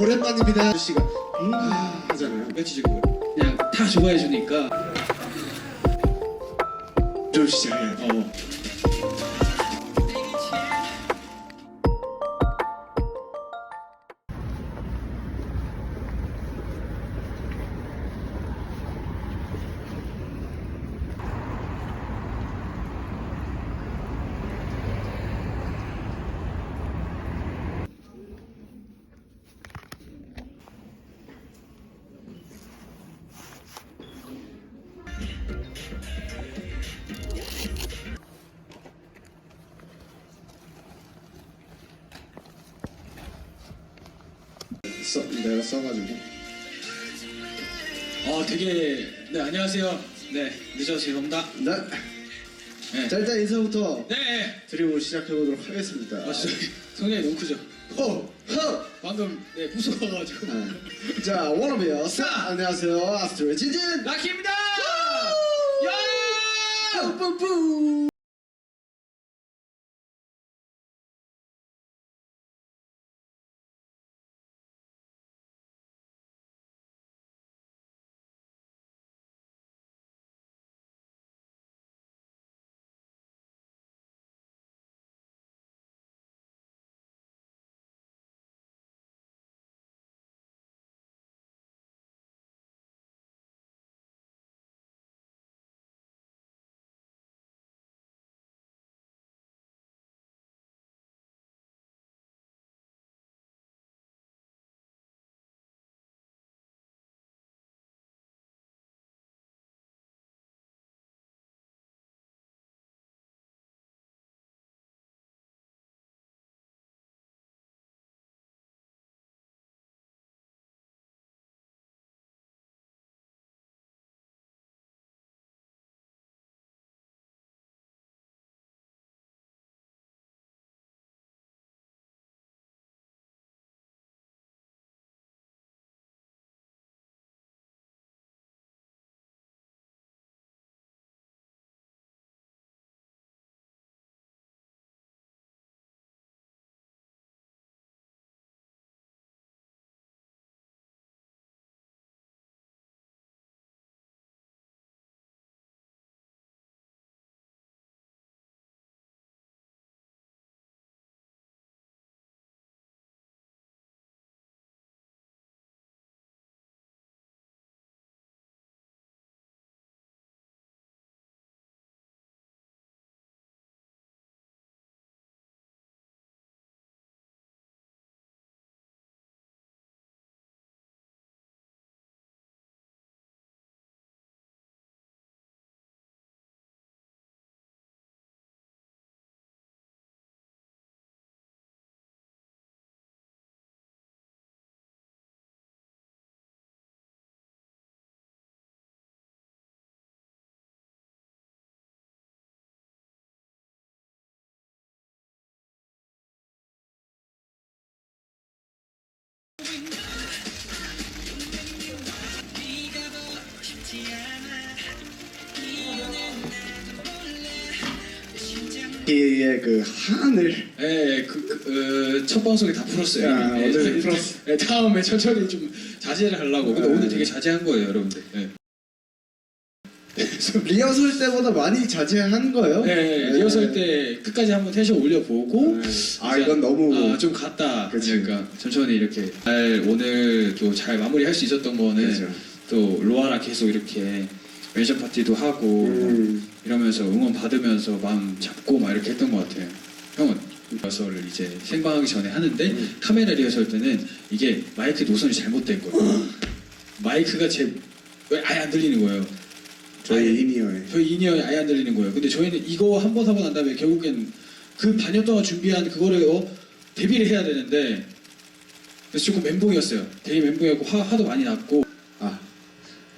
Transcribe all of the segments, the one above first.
오랜만입니다. 씨가 음 하잖아요. 며칠 고 그냥 다 좋아해 주니까 돼. 어 써, 내가 써가지고. 어, 되게 네 안녕하세요 네 늦어서 죄송합니다 네. 네. 자 일단 인사부터 네 드리고 시작해보도록 하겠습니다. 아, 진짜 성량이 너무 크죠 호! 호! 방금 네 무서워가지고 네. 자 워너비어 싸! 안녕하세요 아스트로의 진진! 라키입니다 야 뿌뿌 뿌! 이의 그 한을 네, 그, 그, 어, 첫 방송에 다 풀었어요. 야, 네, 어제 네, 풀었어. 네, 다음에 천천히 좀 자제를 하려고. 근데 네. 오늘 되게 자제한 거예요, 여러분들. 네. 리허설 때보다 많이 자제한 거예요? 네, 리허설 때 끝까지 한번 텐션 올려보고. 네. 아 이건 너무 아, 좀 갔다. 그치. 그러니까 천천히 이렇게 잘 오늘 또 잘 마무리할 수 있었던 거는 그죠. 또 로아랑 계속 이렇게 멘션 파티도 하고 음. 이러면서 응원 받으면서 마음 잡고 막 이렇게 했던 것 같아요. 형은 리허설을 이제 생방하기 전에 하는데 음. 카메라 리허설 때는 이게 마이크 노선이 잘못된 거예요. 마이크가 제 왜 아예 안 들리는 거예요. 저희 아예. 인이어에 저희 인이어에 아예 안 들리는 거예요. 근데 저희는 이거 한번 하고 난 다음에 결국엔 그 반년 동안 준비한 그거를 어, 데뷔를 해야 되는데 그래서 조금 멘붕이었어요. 되게 멘붕이었고 화, 화도 많이 났고 아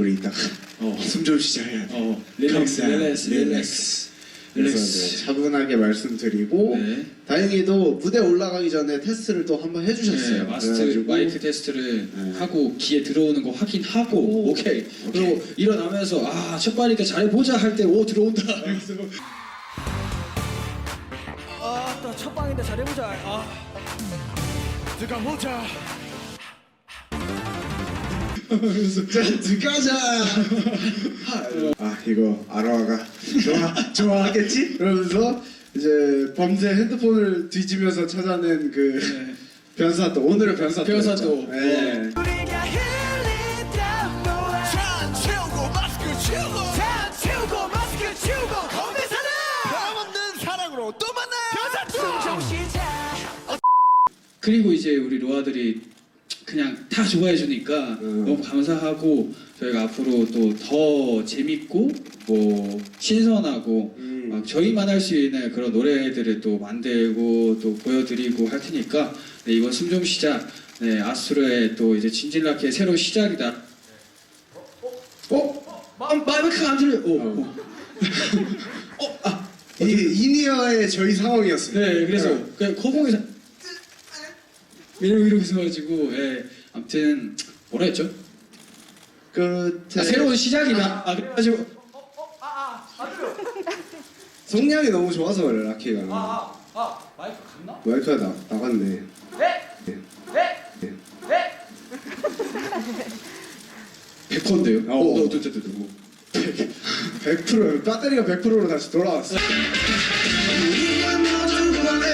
우리 이따가 어, 숨 좀 쉬어야 돼 어, 릴렉스, 릴렉스, 릴렉스, 릴렉스 그래서 이제 릴렉스. 차분하게 말씀드리고 네. 다행히도 무대 올라가기 전에 테스트를 또 한번 해주셨어요. 네, 마스터 그래가지고 마이크 테스트를 네. 하고 귀에 들어오는 거 확인하고 오. 오케이. 그리고 일어나면서 아 첫발이니까 잘해보자 할 때 오 들어온다. 그래서 아따 첫 방인데 잘해보자 아 들어가보자 자 들어가자 아 이거 아로아가 좋아 좋아하겠지? 그러면서 이제 밤새 핸드폰을 뒤지면서 찾아낸 그 네. 변사또 오늘의 변사또 변사또. 네. 우리가 흘리다 모아 잔 채우고 마스크 치우고 잔 채우고 마스크 치우고 건배사는 변함없는 사랑으로 또 만나 변사또 시작 그리고 이제 우리 로아들이 그냥 다 좋아해 주니까 음. 너무 감사하고 저희가 앞으로 또 더 재밌고 뭐 신선하고 음. 막 저희만 할 수 있는 그런 노래들을 또 만들고 또 보여드리고 할 테니까 네, 이번 숨 좀 쉬자 네, 아스트로의 또 이제 진진라키의 새로운 시작이다. 어? 마, 마이크가 안 들려. 오, 오. 어, 아, 이 이니어의 저희 상황이었어요. 네, 그래서 그냥 거북이서 이러고 이러고 있어가지고, 예, 아무튼 뭐라 했죠? 그 아, 새로운 시작이다. 아, 그래가지고 성량이 너무 좋아서 그래 라키가. 아, 아 마이크 갔나? 마이크가 나, 나갔네. 네? 네? 네? 네? 100%인데요. 어. 어, 너, 너. 100% 배터리가 100%로 다시 돌아왔어. 우리가 모두 원해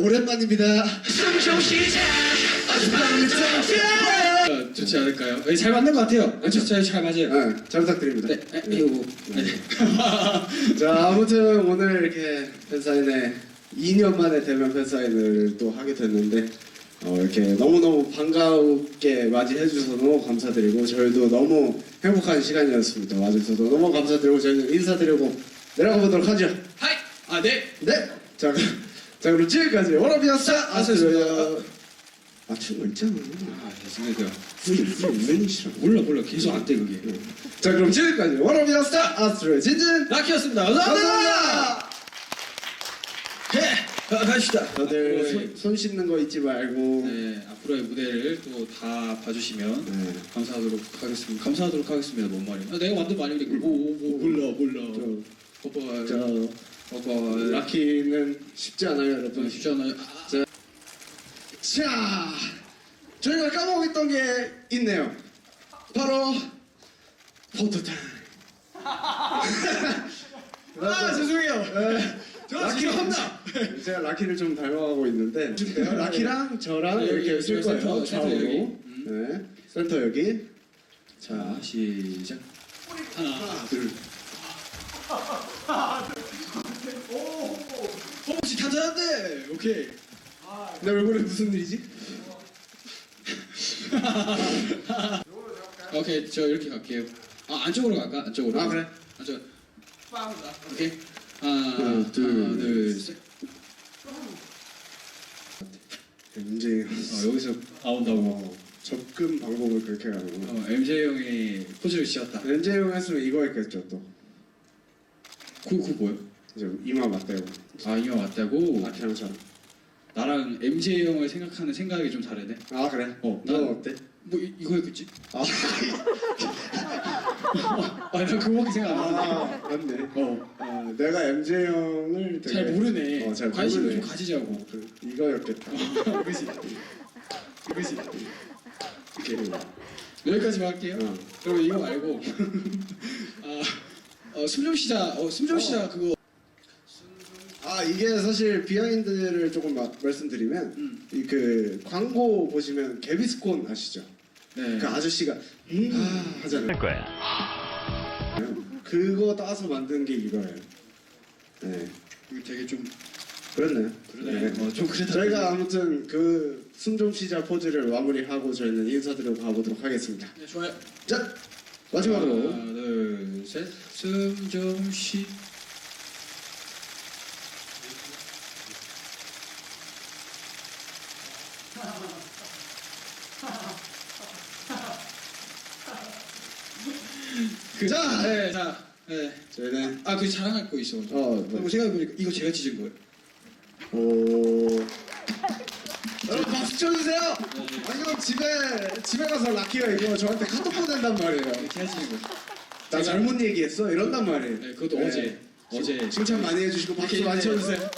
오랜만입니다. 아, 좋지 않을까요? 예, 잘 맞는 것 같아요. 그렇죠, 잘, 잘 맞아요. 네, 잘 부탁드립니다. 네, 에, 이거. 네. 자 아무튼 오늘 이렇게 팬사인회 2년 만에 대면 팬사인회를 또 하게 됐는데 어, 이렇게 너무너무 반갑게 맞이해 주셔서 너무 감사드리고 저희도 너무 행복한 시간이었습니다 와주셔서 너무 감사드리고 저희는 인사드리고 내려가 보도록 하죠 하이! 아, 네. 네! 자, 그- 자 그럼 지금까지 워너비였어 아스였습니다. 맞춘 거 있잖아 아, 죄송해요. 멘시라 몰라, 몰라. 계속 안 돼, 그게. 자 그럼 지금까지 워너비였어 아스트로의 진진 라키였습니다. 감사합니다. 가- 갑시다. 다들 앞으로의- 손, 손 씻는 거 잊지 말고 네, 앞으로의 무대를 또 다 봐주시면 네. 감사하도록 하겠습니다. 감사하도록 하겠습니다. 뭔 말이야? 아, 내가 만든 말인데 뭐, 뭐, 뭐 몰라, 몰라. 저, 오빠, 저 오빠, 라키는 쉽지 않아요 여러분 쉽지 않아요. 아, 자, 자 저희가 까먹고 있던 게 있네요 바로 포토타임 아, 죄송해요. 저 라키 죄송합니다. 제가 라키를 좀 닮아가고 있는데 라키랑 저랑 네, 이렇게 쓸 거예요. 좌우로 음. 네 센터 여기 자, 시작. 하나, 둘 혹시 탄탄한데? 오케이. 내 얼굴에 무슨 일이지? 오케이, 저 이렇게 갈게요. 아, 안쪽으로 갈까? 안쪽으로. 아, 그래. 안쪽. 빵. 오케이. 하나, 하나, 둘, 둘, 셋. 이제 어, 여기서 나온다고. 어, 접근 방법을 그렇게 가는 거 어, MJ 형이 포즈를 지었다. 렌즈 형 했으면 이거 했겠죠 또 그, 그 뭐야? 이제 이마 맞대고 아, 이거 맞다고? 저랑 나랑 MJ 형을 생각하는 생각이 좀 다르네. 아 그래? 어, 넌 난- 어때? 뭐, 이, 이거였겠지? 아, 아, 난 그거밖에 생각 안 나는데. 아 맞네 어. 아, 내가 MJ 형을 되게 잘 모르네. 어, 잘 관심을 모르네. 좀 가지자고. 그, 이거였겠다 그지? 그지? 이렇게 여기까지만 할게요. 어. 그리고 이거 말고 아, 어, 숨좀 쉬자. 어, 숨좀 쉬자. 그거. 아 이게 사실 비하인드를 조금 마- 말씀드리면 음. 이 그 광고 보시면 개비스콘 아시죠? 네. 그 아저씨가 음 하잖아요 거야. 그거 따서 만든 게 이거예요 네 이거 되게 좀 그렇네요 그러네. 어, 좀 그랬다. 저희가 아무튼 그 숨 좀 쉬자 포즈를 마무리하고 저희는 인사드리고 가보도록 하겠습니다 네, 좋아요. 자 마지막으로 하나, 둘, 셋. 숨 좀 쉬. 그, 자! 네, 자, 네. 저희는 아, 그 자랑할 거 있어. 어, 뭐. 어, 생각해보니까 이거 제가 찢은 거예요. 오 여러분 박수 쳐주세요. 아 이거 집에 집에 가서 라키가 이거 저한테 카톡 보낸단 말이에요. 이렇게 하시는 거. 나 잘못 얘기했어 이런단 말이에요. 네, 그것도 네. 어제 어제 칭찬 많이 해주시고 박수 이렇게 많이 쳐주세요.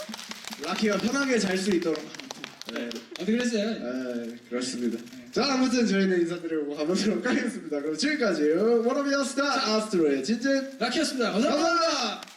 라키가 편하게 잘 수 있도록. 네. 어떻게 그랬어요? 네, 그렇습니다. 자, 아무튼 저희는 인사드리고 가보도록 하겠습니다. 그럼 지금까지 워너비어스타 아스트로의 진진 라키였습니다. 감사합니다. 감사합니다.